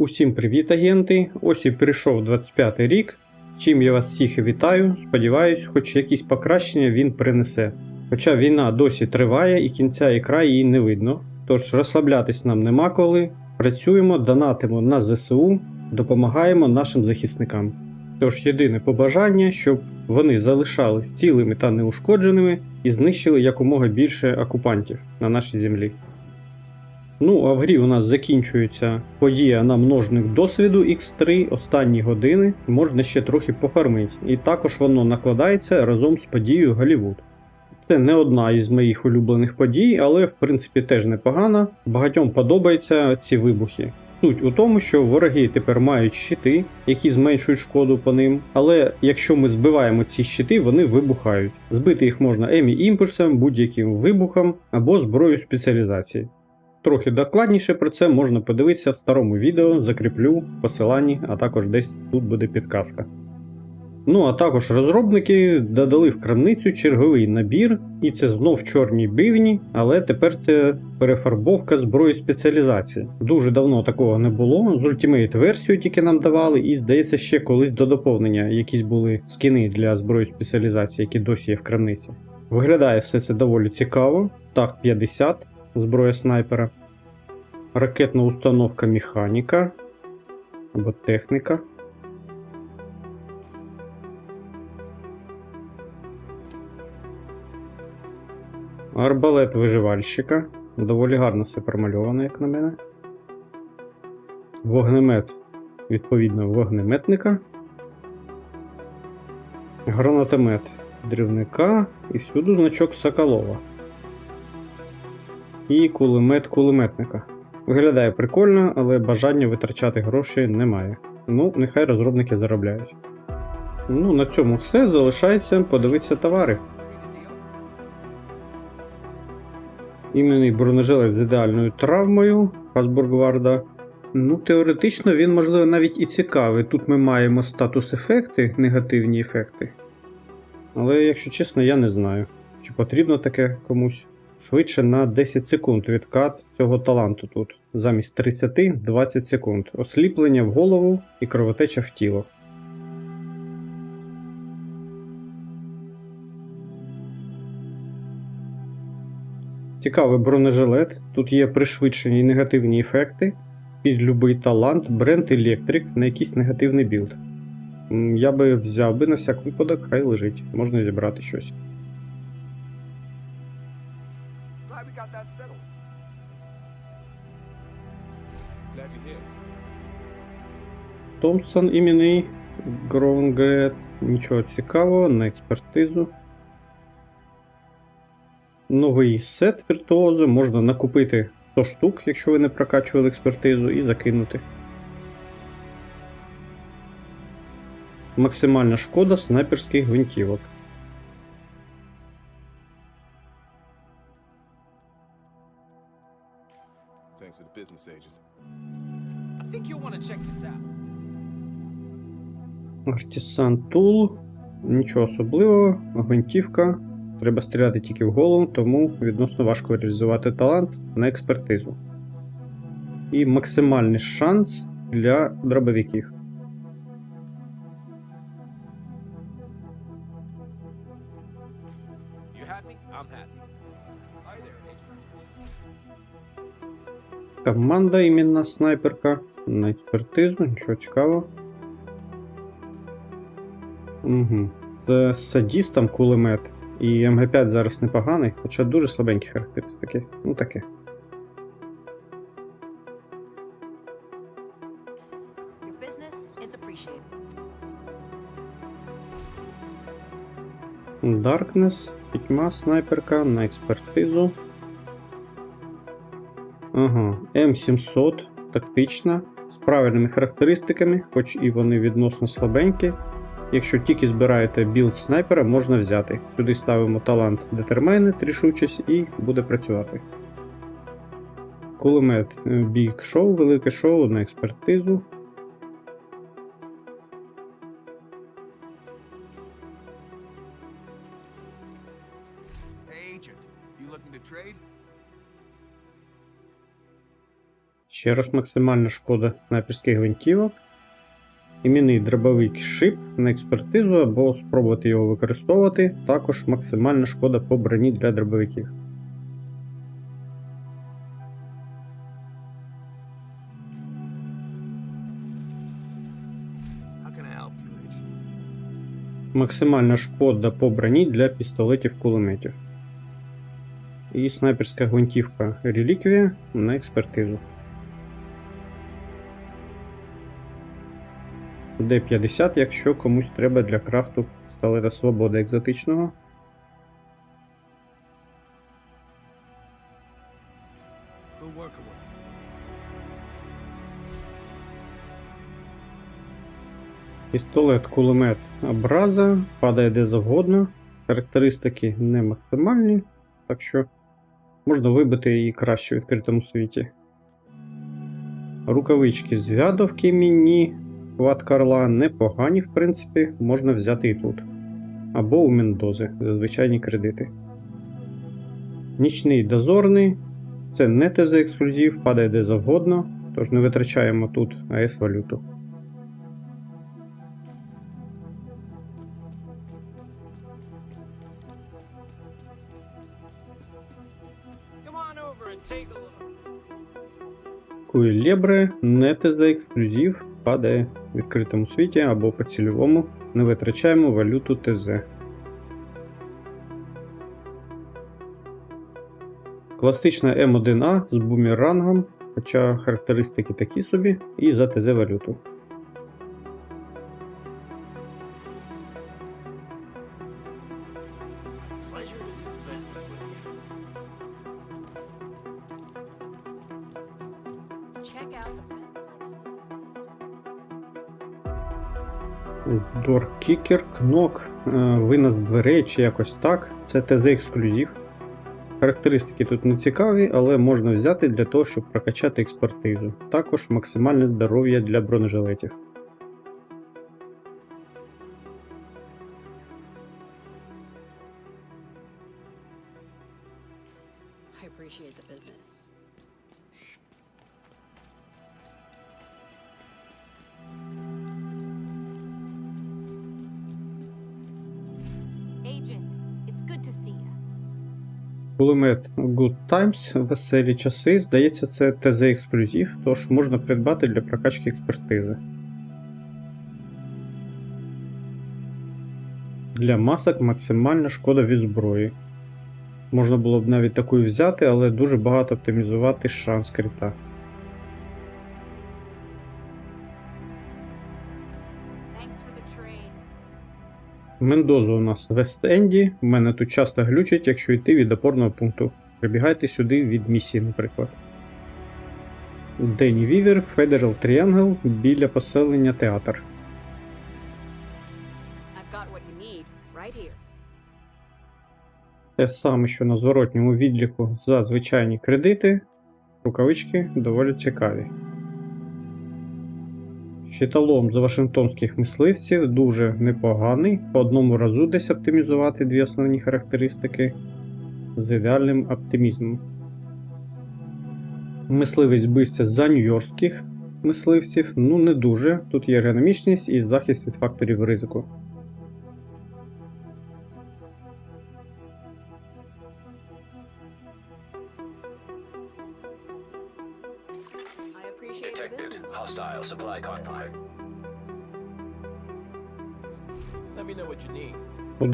Усім привіт, агенти! Ось і прийшов 25 й рік. Чим я вас всіх вітаю. Сподіваюсь, хоч якісь покращення він принесе. Хоча війна досі триває і кінця і краю її не видно. Тож розслаблятись нам нема коли. Працюємо, донатимо на ЗСУ, допомагаємо нашим захисникам. Тож єдине побажання, щоб вони залишались цілими та неушкодженими і знищили якомога більше окупантів на нашій землі. Ну, а в грі у нас закінчується подія на множник досвіду X3 останні години, можна ще трохи пофармити. І також воно накладається разом з подією Голівуд. Це не одна із моїх улюблених подій, але в принципі теж непогана. Багатьом подобаються ці вибухи. Суть у тому, що вороги тепер мають щити, які зменшують шкоду по ним. Але якщо ми збиваємо ці щити, вони вибухають. Збити їх можна емі імпульсом, будь-яким вибухом або зброєю спеціалізації. Трохи докладніше про це можна подивитися в старому відео, закріплю в посиланні, а також десь тут буде підказка. Ну а також розробники додали в крамницю черговий набір, і це знов чорні бивні, але тепер це перефарбовка зброї спеціалізації. Дуже давно такого не було. З Ultimate версію тільки нам давали, і здається, ще колись до доповнення якісь були скини для зброї спеціалізації, які досі є в крамниці. Виглядає все це доволі цікаво. Так, 50 зброя снайпера, ракетна установка механіка або техніка. Арбалет виживальщика. Доволі гарно все промальовано, як на мене. Вогнемет, відповідно, вогнеметника. Гранатомет дрівника і всюди значок Соколова і кулемет кулеметника. Виглядає прикольно, але бажання витрачати гроші немає. Ну, нехай розробники заробляють. Ну, на цьому все. Залишається подивитися товари. Іменний бронежилет з ідеальною травмою Хасбургварда. Ну, теоретично він, можливо, навіть і цікавий. Тут ми маємо статус ефекти, негативні ефекти. Але, якщо чесно, я не знаю, чи потрібно таке комусь. Швидше на 10 секунд відкат цього таланту тут. Замість 30 20 секунд. Осліплення в голову і кровотеча в тіло. Цікавий бронежилет. Тут є пришвидшені негативні ефекти. Під любий талант, бренд Electric на якийсь негативний білд. Я би взяв би на всяк випадок, хай лежить, можна зібрати щось. Got that settled. Glad you're here. Томпсон іменний, Гроунгрет, нічого цікавого, на експертизу. Новий сет віртуозу можна накупити 100 штук, якщо ви не прокачували експертизу, і закинути. Максимальна шкода снайперських гвинтівок. Business agent. I think you'll want to check this out. Артісан Тул. Нічого особливого, гвинтівка. Треба стріляти тільки в голову, тому відносно важко реалізувати талант на експертизу. І максимальний шанс для дробовиків. You happy? I'm happy. Команда іменно снайперка на експертизу, нічого цікавого. Угу. З садістом кулемет. І МГ5 зараз непоганий, хоча дуже слабенькі характеристики. Ну таке. Darkness, пітьма, снайперка на експертизу. Ага, М700, тактична, з правильними характеристиками, хоч і вони відносно слабенькі. Якщо тільки збираєте білд снайпера, можна взяти. Сюди ставимо талант детермайни, рішучість і буде працювати. Кулемет Big Show, велике шоу на експертизу. Agent. You looking to trade? Ще раз максимальна шкода снайперських гвинтівок. Імінний дробовик шип на експертизу або спробувати його використовувати. Також максимальна шкода по броні для дробовиків. Максимальна шкода по броні для пістолетів кулеметів. І снайперська гвинтівка реліквія на експертизу. Д-50, якщо комусь треба для крафту пістолета свободи екзотичного. Пістолет, кулемет Абраза падає де завгодно. Характеристики не максимальні, так що можна вибити її краще в відкритому світі. Рукавички з вядовки міні, хват Карла непогані, в принципі, можна взяти і тут. Або у Мендози за звичайні кредити. Нічний дозорний це не ТЗ ексклюзив, падає де завгодно, тож не витрачаємо тут АС валюту. Куйлебре не ТЗ ексклюзив, падає в відкритому світі або по цільовому. Не витрачаємо валюту ТЗ. Класична М1А з бумерангом, хоча характеристики такі собі, і за ТЗ валюту. Pleasure. Доркікер, кнок, е, винос дверей чи якось так. Це ТЗ ексклюзив. Характеристики тут не цікаві, але можна взяти для того, щоб прокачати експертизу. Також максимальне здоров'я для бронежилетів. Кулемет Good Times, веселі часи. Здається, це ТЗ ексклюзив, тож можна придбати для прокачки експертизи. Для масок максимальна шкода від зброї. Можна було б навіть таку взяти, але дуже багато оптимізувати шанс крита. Мендоза у нас в Вест-Енді. У мене тут часто глючить, якщо йти від опорного пункту. Прибігайте сюди від місії, наприклад. Дені Вівер, Федерал Тріангл біля поселення театр. Те саме, що на зворотньому відліку за звичайні кредити. Рукавички доволі цікаві. Щиталом з вашингтонських мисливців дуже непоганий. По одному разу десь оптимізувати дві основні характеристики з ідеальним оптимізмом. Мисливець бився за нью-йоркських мисливців, ну не дуже. Тут є ергономічність і захист від факторів ризику.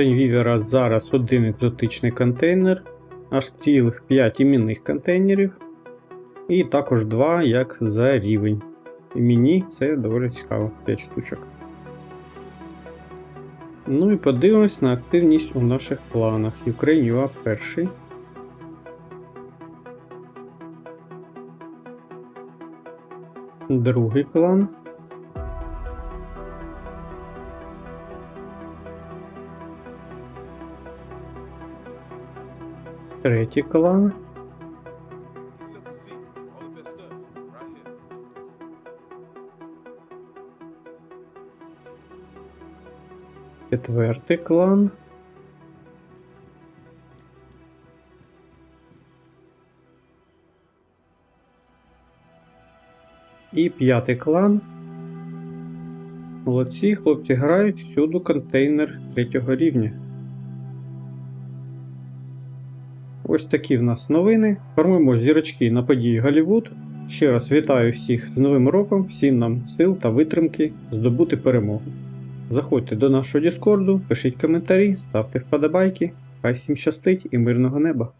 День Вівера зараз один екзотичний контейнер, аж цілих 5 іменних контейнерів, і також 2 як за рівень. Іменні це доволі цікаво, 5 штучок. Ну і подивимось на активність у наших планах. Ukraine UA перший. Другий клан. Right here. Четвертий клан. І п'ятий клан. Молодці, хлопці грають всюду контейнер третього рівня. Ось такі в нас новини. Формуємо зірочки на події Голлівуд. Ще раз вітаю всіх з Новим роком, всім нам сил та витримки здобути перемогу. Заходьте до нашого Діскорду, пишіть коментарі, ставте вподобайки. Хай всім щастить і мирного неба!